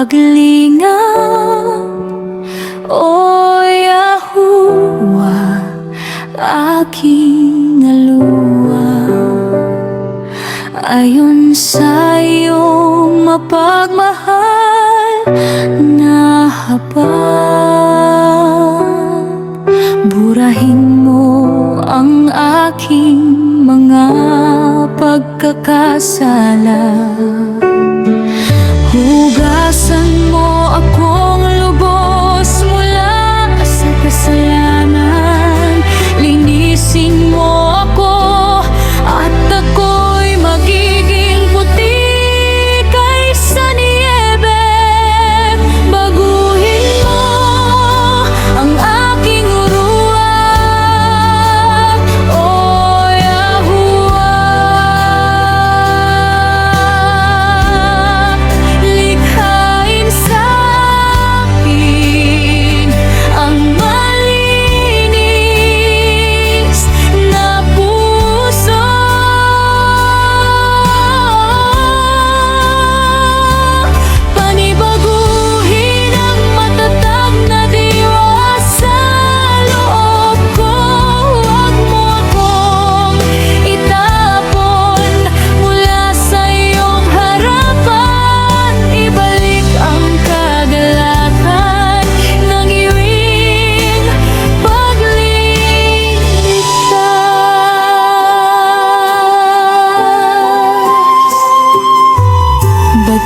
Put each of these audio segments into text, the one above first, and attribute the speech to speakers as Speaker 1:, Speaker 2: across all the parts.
Speaker 1: paglingap O Yahuwa aking aluwa? Ayon sa iyong mapagmahal na habag Burahin mo ang aking mga pagkakasala. Hugasan mo akong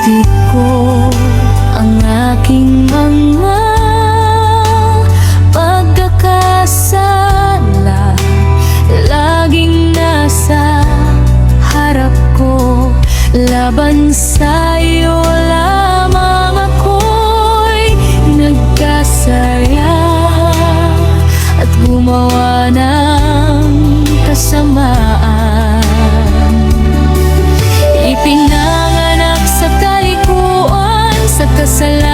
Speaker 1: Inisip ang aking mga pagkakasala. Laging nasa harap ko. Laban sa iyo lamang ako'y nagkasaya. At gumawa ng Salam.